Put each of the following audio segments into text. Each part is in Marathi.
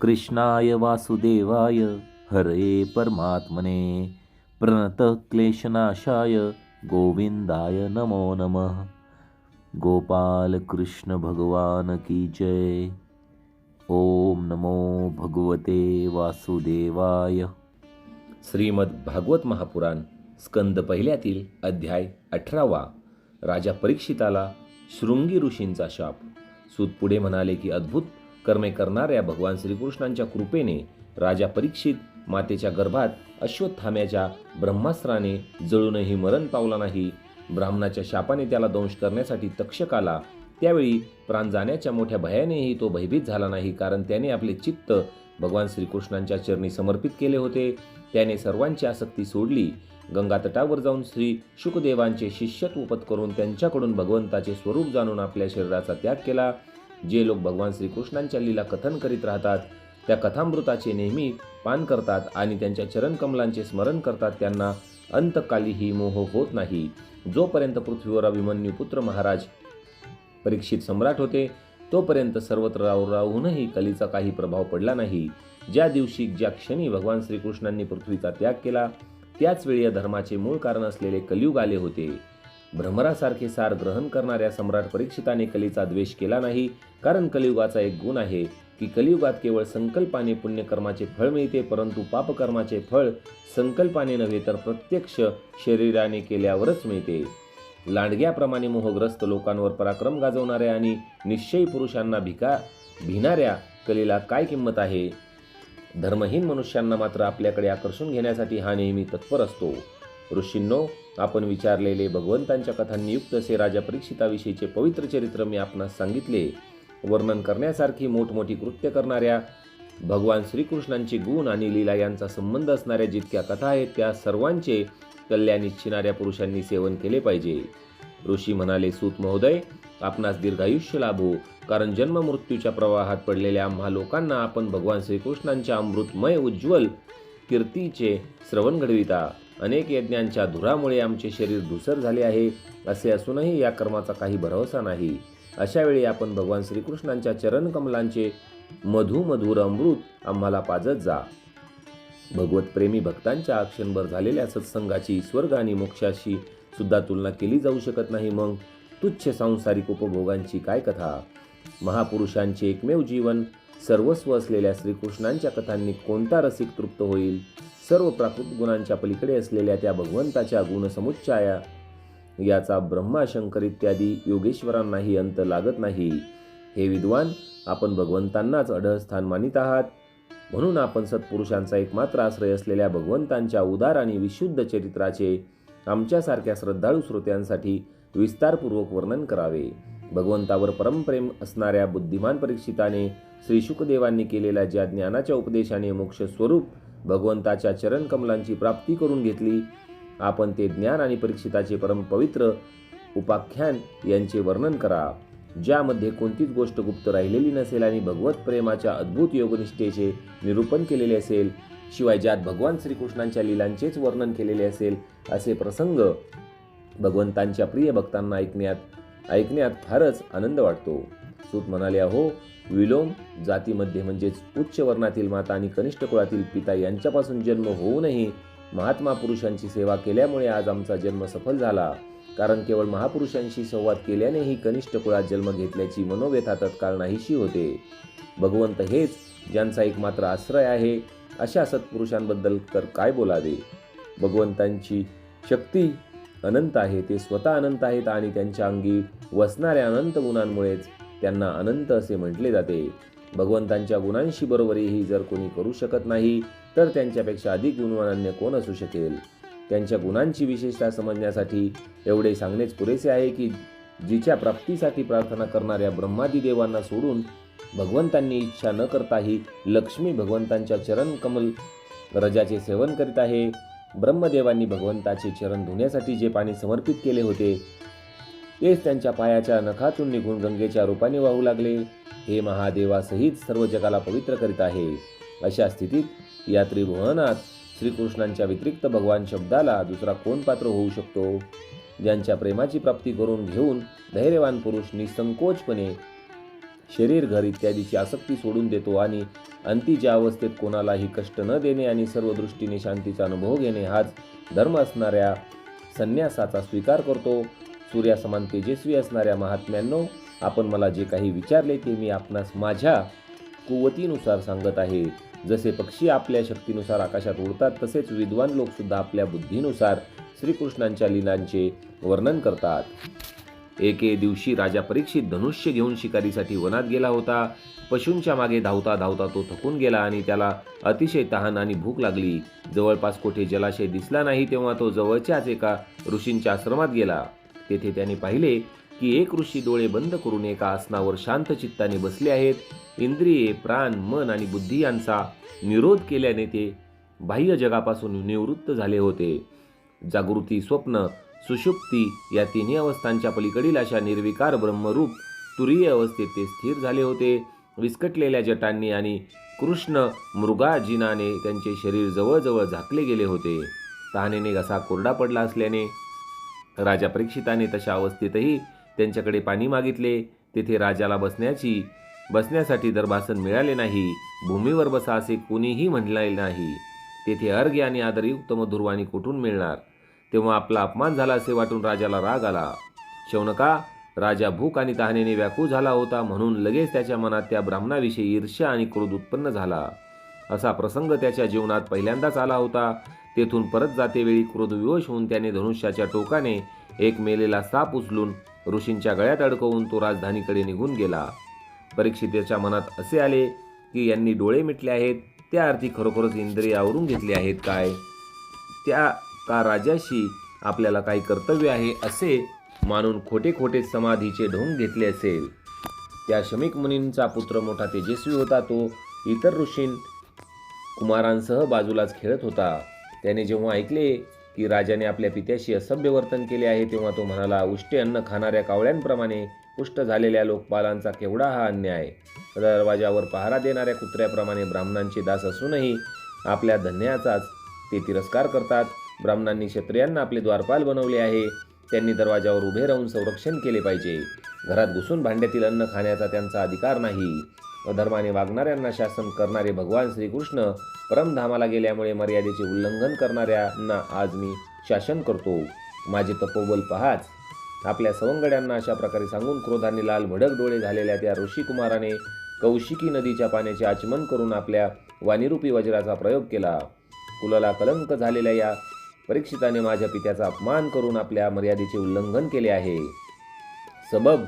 कृष्णाय वासुदेवाय हरे परमात्मने. प्रणत क्लेशनाशाय गोविंदाय नमो नमः. गोपाल कृष्ण भगवान की जय. ओम नमो भगवते वासुदेवाय. श्रीमद भागवत महापुराण स्कंद पहिल्यातील अध्याय अठरावा. राजा परीक्षिताला शृंगी ऋषींचा शाप. सूत पुढे म्हणाले की अद्भुत कर्मे करणाऱ्या भगवान श्रीकृष्णांच्या कृपेने राजा परीक्षित मातेच्या गर्भात अश्वत्थाम्याच्या ब्रह्मास्त्राने जळूनही मरण पावला नाही. ब्राह्मणाच्या शापाने त्याला दंश करण्यासाठी तक्षक आला. त्यावेळी प्राण जाण्याच्या मोठ्या भयानेही तो भयभीत झाला नाही कारण त्याने आपले चित्त भगवान श्रीकृष्णांच्या चरणी समर्पित केले होते. त्याने सर्वांची आसक्ती सोडली. गंगा तटावर जाऊन श्री शुकदेवांचे शिष्यत्व करून त्यांच्याकडून भगवंताचे स्वरूप जाणून आपल्या शरीराचा त्याग केला. जे लोक भगवान श्रीकृष्णांच्या लीला कथन करीत राहतात त्या कथामृताचे नेहमी पान करतात आणि त्यांच्या चरणकमलांचे स्मरण करतात त्यांना अंतकालीही मोह होत नाही. जोपर्यंत पृथ्वीवर अभिमन्यू पुत्र महाराज परीक्षित सम्राट होते तोपर्यंत सर्वत्र राहू राहूनही कलीचा काही प्रभाव पडला नाही. ज्या दिवशी ज्या क्षणी भगवान श्रीकृष्णांनी पृथ्वीचा त्याग केला त्याच वेळी या धर्माचे मूळ कारण असलेले कलियुग आले होते. भ्रमरासारखे सार ग्रहण करणाऱ्या सम्राट परीक्षिताने कलीचा द्वेष केला नाही कारण कलियुगाचा एक गुण आहे की कलियुगात केवळ संकल्पाने पुण्यकर्माचे फळ मिळते परंतु पापकर्माचे फळ संकल्पाने नव्हे तर प्रत्यक्ष शरीराने केल्यावरच मिळते. लांडग्याप्रमाणे मोहग्रस्त लोकांवर पराक्रम गाजवणाऱ्या आणि निश्चयी पुरुषांना भिका भिणाऱ्या कलेला काय किंमत आहे? धर्महीन मनुष्यांना मात्र आपल्याकडे आकर्षून घेण्यासाठी हा नेहमी तत्पर असतो. ऋषींनो आपण विचारलेले भगवंतांच्या कथांनी युक्त असे राजा परीक्षिताविषयीचे पवित्र चरित्र मी आपणास सांगितले. वर्णन करण्यासारखी मोठमोठी कृत्य करणाऱ्या भगवान श्रीकृष्णांचे गुण आणि लीला यांचा संबंध असणाऱ्या जितक्या कथा आहेत त्या सर्वांचे कल्याण इच्छिणाऱ्या पुरुषांनी सेवन केले पाहिजे. ऋषी म्हणाले सूत महोदय आपणास दीर्घायुष्य लाभो कारण जन्म मृत्यूच्या प्रवाहात पडलेल्या आम्हा लोकांना आपण भगवान श्रीकृष्णांच्या अमृतमय उज्ज्वल कीर्तीचे श्रवण घडविता. अनेक यज्ञांच्या धुरामुळे आमचे शरीर धुसर झाले आहे असे असूनही या कर्माचा काही भरवसा नाही. अशावेळी आपण भगवान श्रीकृष्णांच्या चरणकमलांचे मधुमधुर अमृत आम्हाला पाजत जा. भगवत प्रेमी भक्तांच्या क्षणभर झालेल्या सत्संगाची स्वर्ग आणि मोक्षाशी सुद्धा तुलना केली जाऊ शकत नाही मग. तुच्छ सांसारिक उपभोगांची काय कथा? महापुरुषांचे एकमेव जीवन सर्वस्व असलेल्या श्रीकृष्णांच्या कथांनी कोणता रसिक तृप्त होईल? सर्व प्राकृत गुणांच्या पलीकडे असलेल्या त्या भगवंताच्या गुणसमुच्चाया याचा ब्रह्मा शंकर इत्यादी योगेश्वरांनाही अंत लागत नाही. हे विद्वान आपण भगवंतांनाच अढळस्थान मानित आहात. म्हणून आपण सत्पुरुषांचा एकमात्र आश्रय असलेल्या भगवंतांच्या उदार आणि विशुद्ध चरित्राचे आमच्यासारख्या श्रद्धाळू श्रोत्यांसाठी विस्तारपूर्वक वर्णन करावे. भगवंतावर परमप्रेम असणाऱ्या बुद्धिमान परीक्षिताने श्री शुकदेवांनी केलेल्या ज्या ज्ञानाच्या उपदेशाने मोक्ष स्वरूप भगवंताच्या चरणकमलांची प्राप्ती करून घेतली. आपण ते ज्ञान आणि परीक्षिताचे परमपवित्र उपाख्यान यांचे वर्णन करा. ज्यामध्ये कोणतीच गोष्ट गुप्त राहिलेली नसेल आणि भगवत प्रेमाच्या अद्भुत योगनिष्ठेचे निरूपण केलेले असेल शिवाय ज्यात भगवान श्रीकृष्णांच्या लीलांचेच वर्णन केलेले असेल असे प्रसंग भगवंतांच्या प्रिय भक्तांना ऐकण्यात ऐकण्यात फारच आनंद वाटतो. सूत म्हणाले अहो विलोम जातीमध्ये म्हणजेच उच्च वर्णातील माता आणि कनिष्ठ कुळातील पिता यांच्यापासून जन्म होऊनही महात्मा पुरुषांची सेवा केल्यामुळे आज आमचा जन्म सफल झाला. कारण केवळ महापुरुषांशी संवाद केल्यानेही कनिष्ठ कुळात जन्म घेतल्याची मनोव्यथा तत्काळ नाहीशी होते. भगवंत हेच ज्यांचा एक मात्र आश्रय आहे अशा सत्पुरुषांबद्दल तर काय बोलावे? भगवंतांची शक्ती अनंत आहे ते स्वतः अनंत आहेत आणि त्यांच्या अंगी वसणाऱ्या अनंत गुणांमुळेच त्यांना अनंत असे म्हटले जाते. भगवंतांच्या गुणांशी बरोबरीही जर कोणी करू शकत नाही तर त्यांच्यापेक्षा अधिक गुणवान अन्य कोण असू शकेल? त्यांच्या गुणांची विशेषता समजण्यासाठी एवढे सांगणेच पुरेसे आहे की जिच्या प्राप्तीसाठी प्रार्थना करणाऱ्या ब्रह्मादी देवांना सोडून भगवंतांनी इच्छा न करताही लक्ष्मी भगवंतांच्या चरण कमल रजाचे सेवन करीत आहे. ब्रह्मदेवांनी भगवंताचे चरण धुण्यासाठी जे पाणी समर्पित केले होते तेच त्यांच्या पायाच्या नखातून निघून गंगेच्या रूपाने वाहू लागले. हे महादेवासहित सर्व जगाला पवित्र करीत आहे. अशा स्थितीत या त्रिभुवनात श्रीकृष्णांच्या व्यतिरिक्त भगवान शब्दाला दुसरा कोण पात्र होऊ शकतो? ज्यांच्या प्रेमाची प्राप्ती करून घेऊन धैर्यवान पुरुष निसंकोचपणे शरीर घर इत्यादीची आसक्ती सोडून देतो आणि अंतीच्या अवस्थेत कोणालाही कष्ट न देणे आणि सर्व दृष्टीने शांतीचा अनुभव घेणे हाच धर्म असणाऱ्या संन्यासाचा स्वीकार करतो. सूर्यासमान तेजस्वी असणाऱ्या महात्म्यांनो आपण मला जे काही विचारले ते मी आपणास माझ्या कुवतीनुसार सांगत आहे. जसे पक्षी आपल्या शक्तीनुसार आकाशात उडतात तसेच विद्वान लोकसुद्धा आपल्या बुद्धीनुसार श्रीकृष्णांच्या लीलांचे वर्णन करतात. एके दिवशी राजा परीक्षित धनुष्य घेऊन शिकारीसाठी वनात गेला होता. पशूंच्या मागे धावता धावता तो थकून गेला आणि त्याला अतिशय तहान आणि भूक लागली. जवळपास कोठे जलाशय दिसला नाही तेव्हा तो जवळच्याच एका ऋषींच्या आश्रमात गेला. तेथे त्याने पाहिले की एक ऋषी डोळे बंद करून एका आसनावर शांत चित्ताने बसले आहेत. इंद्रिये प्राण मन आणि बुद्धी यांचा निरोध केल्याने ते बाह्य जगापासून निवृत्त झाले होते. जागृती स्वप्न सुषुप्ती या तिन्ही अवस्थांच्या पलीकडील अशा निर्विकार ब्रह्मरूप तुरीय अवस्थेत ते स्थिर झाले होते. विस्कटलेल्या जटांनी आणि कृष्ण मृगाजिनाने त्यांचे शरीर जवळजवळ झाकले गेले होते. तहानेने घसा कोरडा पडला असल्याने राजा परीक्षिताने तशा अवस्थेतही त्यांच्याकडे पाणी मागितले. तेथे राजाला बसण्याची बसण्यासाठी दरभासन मिळाले नाही. भूमीवर बसा असे कोणीही म्हणले नाही. तेथे अर्घ्य आणि आदरयुक्त मधुरवाणी कुठून मिळणार? तेव्हा आपला अपमान झाला असे वाटून राजाला राग आला. शौनका राजा भूक आणि तहानेने व्याकुळ झाला होता म्हणून लगेच त्याच्या मनात त्या ब्राह्मणाविषयी ईर्ष्या आणि क्रोध उत्पन्न झाला. असा प्रसंग त्याच्या जीवनात पहिल्यांदाच आला होता. तेथून परत जातेवेळी क्रोधविवश होऊन त्याने धनुष्याच्या टोकाने एक मेलेला साप उचलून ऋषींच्या गळ्यात अडकवून तो राजधानीकडे निघून गेला. परीक्षितेच्या मनात असे आले की यांनी डोळे मिटले आहेत. त्या अर्थी खरोखरच इंद्रिय आवरून घेतली आहेत काय? त्या का राजाशी आपल्याला काही कर्तव्य आहे असे मानून खोटे खोटे समाधीचे ढोंग घेतले असेल? त्या शमिक मुनींचा पुत्र मोठा तेजस्वी होता तो. इतर ऋषीं कुमारांसह बाजूलाच खेळत होता. त्याने जेव्हा ऐकले की राजाने आपल्या पित्याशी असभ्य वर्तन केले आहे तेव्हा तो म्हणाला उष्टे अन्न खाणाऱ्या कावळ्यांप्रमाणे पुष्ट झालेल्या लोकपालांचा केवढा हा अन्याय. दरवाजावर पहारा देणाऱ्या कुत्र्याप्रमाणे ब्राह्मणांचे दास असूनही आपल्या धन्याचाच ते तिरस्कार करतात. ब्राह्मणांनी क्षत्रियांना आपले द्वारपाल बनवले आहे. त्यांनी दरवाजावर उभे राहून संरक्षण केले पाहिजे. घरात घुसून भांड्यातील अन्न खाण्याचा त्यांचा अधिकार नाही. अधर्माने वागणाऱ्यांना शासन करणारे भगवान श्रीकृष्ण परमधामाला गेल्यामुळे मर्यादेचे उल्लंघन करणाऱ्यांना आज मी शासन करतो. माझे तपोबल पहाच. आपल्या सवंगड्यांना अशा प्रकारे सांगून क्रोधाने लाल भडक डोळे झालेल्या त्या ऋषिकुमाराने कौशिकी नदीच्या पाण्याचे आचमन करून आपल्या वाणीरूपी वज्राचा प्रयोग केला. कुलाला कलंक झालेल्या या परीक्षिताने माझ्या पित्याचा अपमान करून आपल्या मर्यादेचे उल्लंघन केले आहे. सबब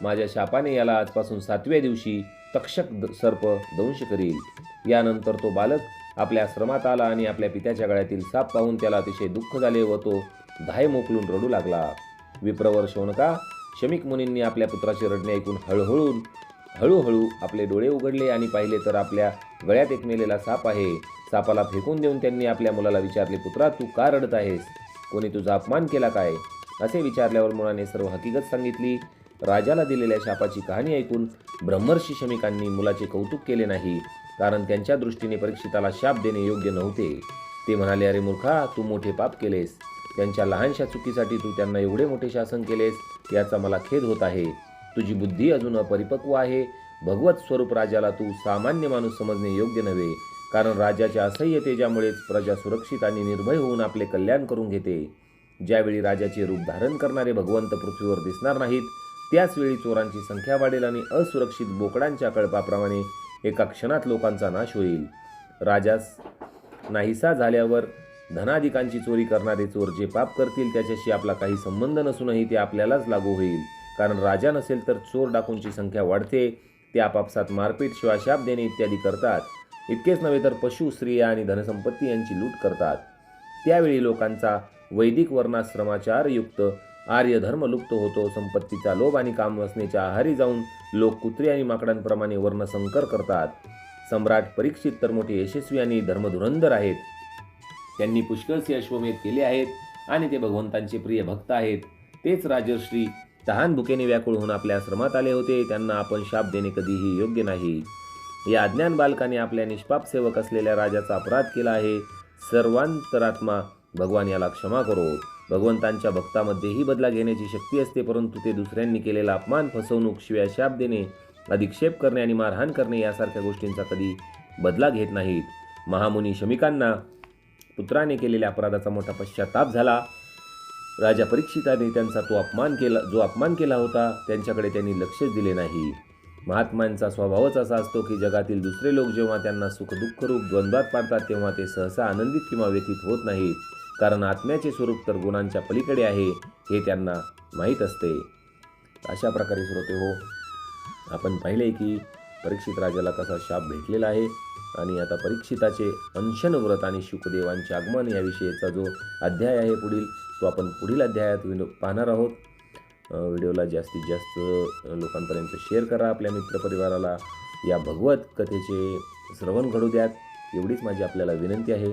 माझ्या शापाने याला आजपासून सातव्या दिवशी तक्षक द- सर्प दंश करील. यानंतर तो बालक आपल्या आश्रमात आला आणि आपल्या पित्याच्या गळ्यातील साप पाहून त्याला अतिशय दुःख झाले व तो धाय मोकलून रडू लागला. विप्रवर शौनका शमिक मुनींनी आपल्या पुत्राचे रडणे ऐकून हळूहळून हळूहळू आपले डोळे उघडले आणि पाहिले तर आपल्या गळ्यात एक मेलेला साप आहे. सापाला फेकून देऊन त्यांनी आपल्या मुलाला विचारले पुत्रा तू का रडत आहेस? कोणी तुझा अपमान केला काय? असे विचारल्यावर मुलाने सर्व हकीकत सांगितली. राजाला दिलेल्या शापाची कहाणी ऐकून ब्रह्मर्षी शमिकांनी मुलाचे कौतुक केले नाही कारण त्यांच्या दृष्टीने परीक्षिताला शाप देणे योग्य नव्हते. ते म्हणाले अरे मूर्खा तू मोठे पाप केलेस. त्यांच्या लहानशा चुकीसाठी तू त्यांना एवढे मोठे शासन केलेस याचा मला खेद होत आहे. तुझी बुद्धी अजून अपरिपक्व आहे. भगवत स्वरूप राजाला तू सामान्य माणूस समजणे योग्य नव्हे कारण राजाच्या असह्य तेजामुळेच प्रजा सुरक्षित आणि निर्भय होऊन आपले कल्याण करून घेते. ज्यावेळी राजाचे रूप धारण करणारे भगवंत पृथ्वीवर दिसणार नाहीत त्याचवेळी चोरांची संख्या वाढेल आणि असुरक्षित बोकडांच्या कळपाप्रमाणे एका क्षणात लोकांचा नाश होईल. राजास नाहीसा झाल्यावर धनाधिकांची चोरी करणारे चोर जे पाप करतील त्याच्याशी आपला काही संबंध नसूनही ते आपल्यालाच लागू होईल. कारण राजा नसेल तर चोर डाकूंची संख्या वाढते ते आपापसात मारपीट शिवाशाप देणे इत्यादी करतात. इतकेच नव्हे तर पशु स्त्रिया आणि धनसंपत्ती यांची लूट करतात. त्यावेळी लोकांचा वैदिक वर्णाश्रमाचारयुक्त आर्य धर्म लुप्त होतो संपत्तीचा लोभ आणि कामवसनेच्या आहारी जाऊन लोक कुत्रे आणि माकडांप्रमाणे वर्णसंकर करतात. सम्राट परीक्षित तर मोठे यशस्वी आणि धर्मधुरंधर आहेत. त्यांनी पुष्कळसे अश्वमेध केले आहेत आणि ते भगवंतांचे प्रिय भक्त आहेत. तेच राजर्श्री तहान भुकेने व्याकुळ होऊन आपल्या आश्रमात आले होते. त्यांना आपण शाप देणे कधीही योग्य नाही. या अज्ञान बालकाने आपल्या निष्पाप सेवक असलेल्या राजाचा अपराध केला आहे. सर्वांतरात्मा भगवान याला क्षमा करो. भगवंतांच्या भक्तामध्येही बदला घेण्याची शक्ती असते परंतु ते दुसऱ्यांनी केलेला अपमान फसवणूक शिव्या शाप देणे अधिक्षेप करणे आणि मारहाण करणे यासारख्या गोष्टींचा कधी बदला घेत नाहीत. महामुनी शमिकांना पुत्राने केलेल्या अपराधाचा मोठा पश्चाताप झाला. राजा परीक्षिताने त्यांचा तो अपमान केला जो अपमान केला होता त्यांच्याकडे त्यांनी लक्षच दिले नाही. महात्म्यांचा स्वभावच असा असतो की जगातील दुसरे लोक जेव्हा त्यांना सुखदुःखरूप द्वंद्वात पाडतात तेव्हा ते सहसा आनंदित किंवा व्यथित होत नाहीत. कारण आत्म्याचे स्वरूप तर गुणांच्या पलीकडे आहे हे त्यांना माहीत असते. अशा प्रकारे श्रोते हो आपण पाहिले की परीक्षित राजाला कसा शाप भेटलेला आहे आणि आता परीक्षिताचे अंशन व्रत आणि शुकदेवांचे आगमन याविषयीचा जो अध्याय आहे पुढील तो आपण पुढील अध्यायात विनो पाहणार आहोत. व्हिडिओला जास्तीत जास्त लोकांपर्यंत शेअर करा आपल्या मित्रपरिवाराला. या भगवत कथेचे श्रवण घडू द्यात. एवढीच माझी आपल्याला विनंती आहे.